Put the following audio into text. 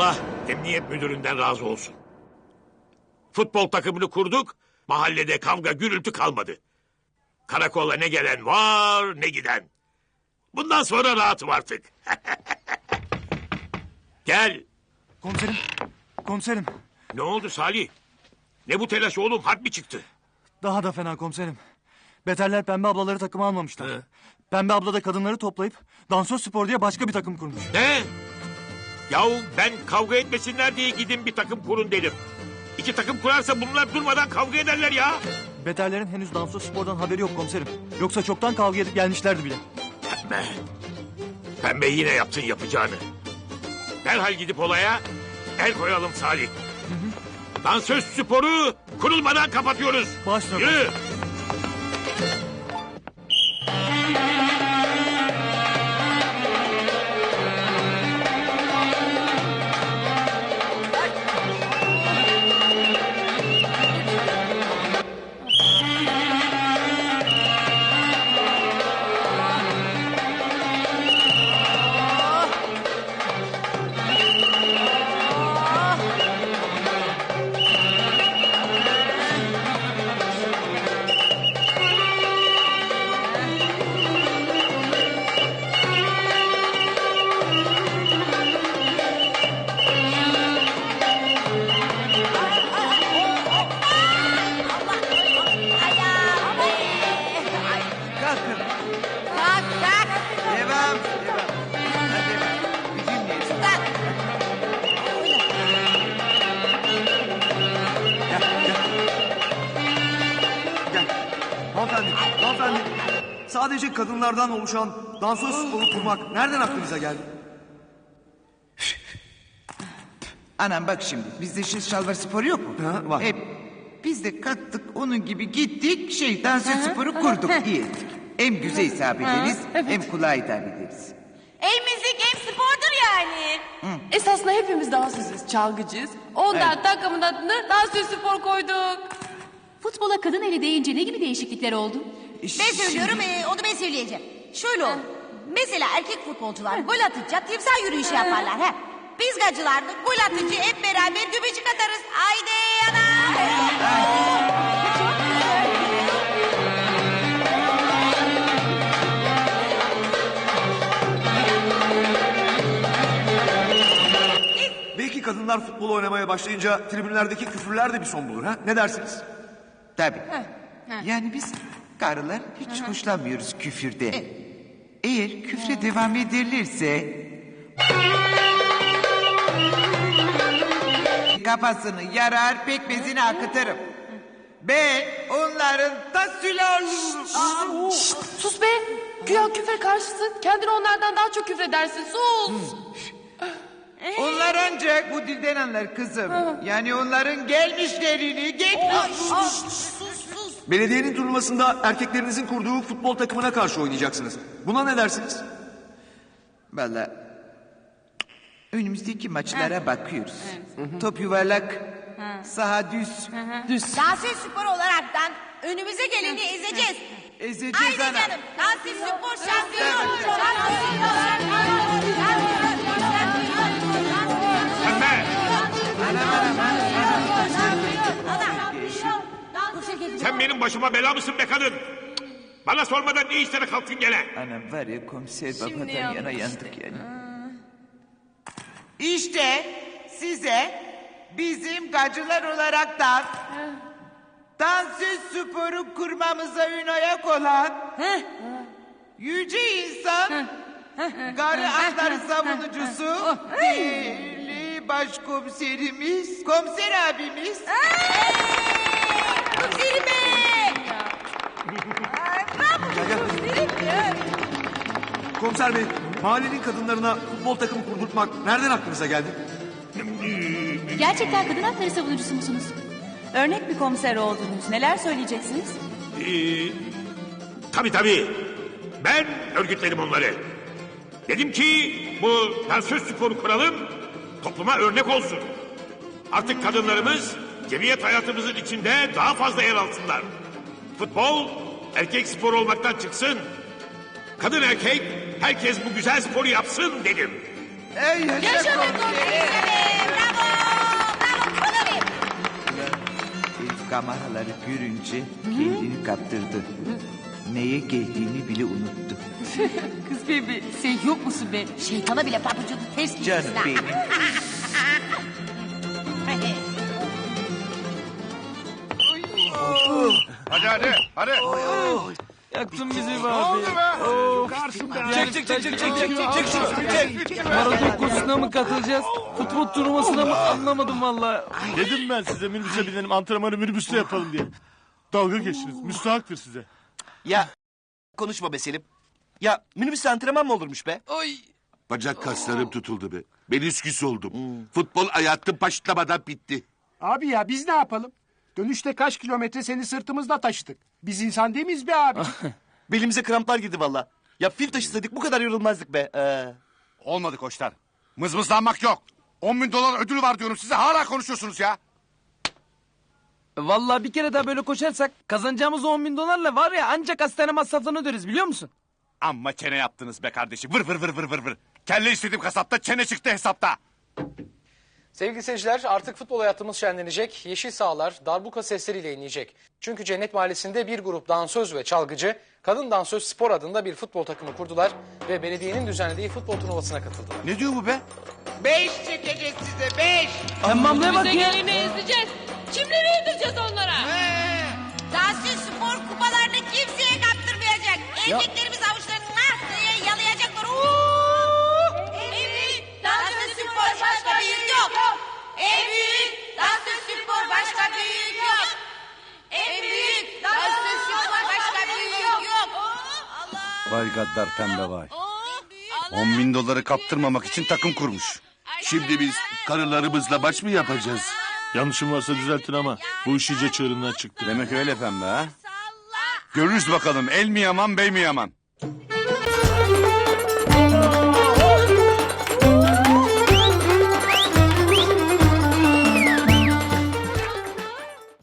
Allah emniyet müdüründen razı olsun. Futbol takımını kurduk, mahallede kavga gürültü kalmadı. Karakolla ne gelen var ne giden. Bundan sonra rahatım artık. Gel. Komiserim. Komiserim. Ne oldu Salih? Ne bu telaş oğlum harp mi çıktı? Daha da fena komiserim. Beterler pembe ablaları takıma almamışlar. He. Pembe abla da kadınları toplayıp dansöz spor diye başka bir takım kurmuş. Ne? Yahu ben kavga etmesinler diye gidin bir takım kurun dedim. İki takım kurarsa bunlar durmadan kavga ederler ya. Beterlerin henüz dansöz spordan haberi yok komiserim. Yoksa çoktan kavga edip gelmişlerdi bile. Pembe. Pembe yine yapsın yapacağını. Derhal gidip olaya el koyalım Salih. Dansöz sporu kurulmadan kapatıyoruz. Başla Yürü. Sadece kadınlardan oluşan dansöz sporu kurmak nereden aklınıza geldi? Anam bak şimdi bizde şiş şalvar sporu yok mu? Ha, var. Hep biz de kalktık onun gibi gittik şey dansöz sporu kurduk iyi ettik. Hem güzel hesap ederiz hem kulağa hitap ederiz. Hem müzik hem spordur yani. Esasında hepimiz dansözüz, çalgıcıyız. Ondan takımın adını dansöz spor koyduk. Futbola kadın eli değince ne gibi değişiklikler oldu? Ben söylüyorum ee, onu ben söyleyeceğim. Şöyle olur. Mesela erkek futbolcular gol atınca timsah yürüyüşü yaparlar. He. Biz gacılar da gol atınca hep beraber dübecik atarız. Haydi yana. Belki kadınlar futbol oynamaya başlayınca tribünlerdeki küfürler de bir son bulur ha? Ne dersiniz? Tabii. Yani biz karılar hiç hoşlanmıyoruz küfürde. Eğer küfre devam ederlerse... Kafasını yarar pekmezini akıtırım. Ben onların ta sülalım. Sus be! Güya küfre karşısın. Kendini onlardan daha çok küfredersin. Sus! Onlar ancak bu dilden anlar kızım. Yani onların gelmişlerini geçmiş. Belediyenin turnuvasında erkeklerinizin kurduğu futbol takımına karşı oynayacaksınız. Buna ne dersiniz? Valla önümüzdeki maçlara bakıyoruz. Top yuvarlak, saha düz. Dansöz spor olaraktan önümüze geleni ezeceğiz. Ezeceğiz Haydi ana. canım. Dansöz spor başıma bela mısın be kadın? Bana sormadan ne işlere kalktın gene? Anam var ya komiser babadan yana yandık yani. İşte size bizim gacılar olaraktan dansöz sporu kurmamıza ün ayak olan yüce insan garı hakları savunucusu değerli başkomiserimiz komiser abimiz. Komiserim bey. Komiser bey, mahallenin kadınlarına futbol takımı kurdurtmak nereden aklınıza geldi? Gerçekten kadın hakları savunucusu musunuz? Örnek bir komiser oldunuz. Neler söyleyeceksiniz? Ee, tabii tabii. Ben örgütledim onları. Dedim ki bu dansöz sporu kuralım, topluma örnek olsun. Artık kadınlarımız cemiyet hayatımızın içinde daha fazla yer alsınlar. Futbol erkek sporu olmaktan çıksın. Kadın erkek herkes bu güzel sporu yapsın dedim. Ey yaşa, komiserim. Bravo. Bravo komiserim. Kameraları görünce kendini kaptırdı. Neye geldiğini bile unuttu. Kız bebi sen yok musun be? Şeytana bile pabucunu ters giymişsin Canım benim. Hadi hadi hadi. Oy, oy. Yaktın bizi be abi. Ne oldu be? Of. Çek çek çek çek çek çek çek çek şunu çek. Maraton kursuna mı katılacağız? Futbol turnuvasına mı anlamadım valla. Dedim ben size minibüse binelim antrenmanı minibüste yapalım diye. Dalga geçtiniz. Müstahaktır size. Ya konuşma be Selim. Ya minibüste antrenman mı olurmuş be? Oy. Bacak kaslarım tutuldu be. Menisküs oldum. Hmm. Futbol hayatım başlamadan bitti. Abi ya biz ne yapalım? Dönüşte kaç kilometre seni sırtımızda taşıdık. Biz insan değil miyiz be abi? Belimize kramplar girdi valla. Ya fil taşısaydık bu kadar yorulmazdık be. Ee, Olmadı koçlar. Mızmızlanmak yok. 10 bin dolar ödül var diyorum size hala konuşuyorsunuz ya. Valla bir kere daha böyle koşarsak kazanacağımız 10 bin dolarla var ya ancak hastane masraflarını öderiz biliyor musun? Amma çene yaptınız be kardeşim. Vır vır vır vır vır vır. Kelle istedim kasapta çene çıktı hesapta. Sevgili seyirciler artık futbol hayatımız şenlenecek. Yeşil sahalar darbuka sesleriyle inleyecek. Çünkü Cennet Mahallesi'nde bir grup dansöz ve çalgıcı kadın dansöz spor adında bir futbol takımı kurdular ve belediyenin düzenlediği futbol turnuvasına katıldılar. Ne diyor bu be? Beş çekeceğiz size beş. Tamam ne bak ya. gelini ezeceğiz. Kimleri yedireceğiz onlara? Dansöz spor kupalarını kimseye kaptırmayacak. Erkeklerimiz Vay gaddar pembe vay. 10 bin doları kaptırmamak için takım kurmuş. Şimdi biz karılarımızla maç mı yapacağız? Yanlışım varsa düzeltin ama bu iş iyice çığırından çıktı. Demek öyle pembe ha? Görürüz bakalım el mi yaman bey mi yaman?